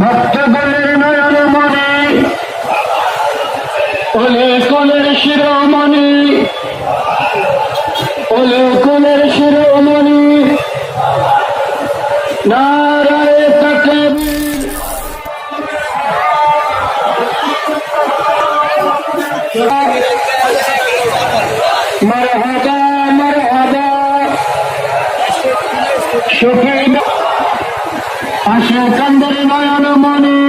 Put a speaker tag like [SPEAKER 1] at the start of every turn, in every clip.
[SPEAKER 1] ভক্তগণের নয়ন মনে ওলে কোলের শিরোমণি ওলে কোলের শিরোমণি নারায় তাকবীর মারহাবা মারহাবা শফিক আসে কান্দের নয়ন মণি।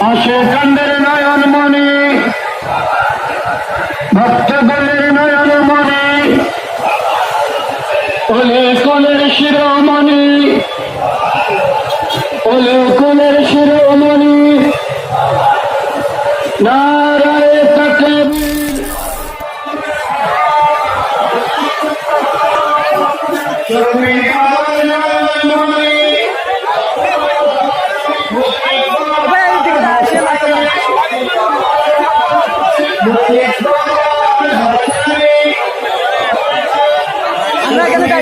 [SPEAKER 1] আসে কান্দের নয়ন মণি। ভক্তগণের নয়ন মণি। ওলে কোলের শিরোমণি ওলে কোলের শিরোমণি নারায় তাকবীর
[SPEAKER 2] আমরা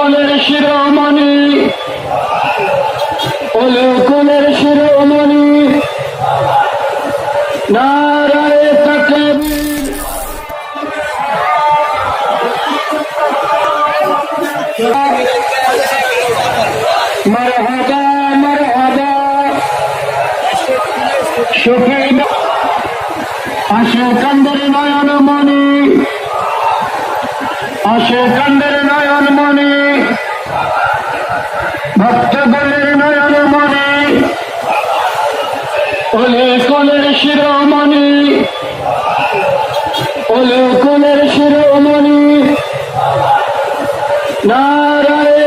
[SPEAKER 1] কোলের শিরোমণি। ওলে কোলের শিরোমণি। নারায় তাকবীর মারহাবা মারহাবা। শফিক আসে কান্দের নয়ন ওলে কোলের শিরোমণি ওলে কোলের শিরোমণি। নারায়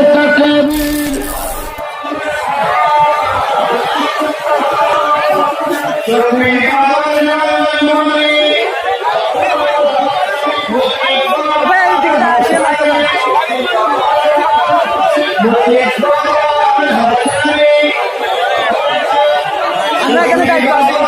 [SPEAKER 2] আমরা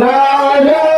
[SPEAKER 1] لا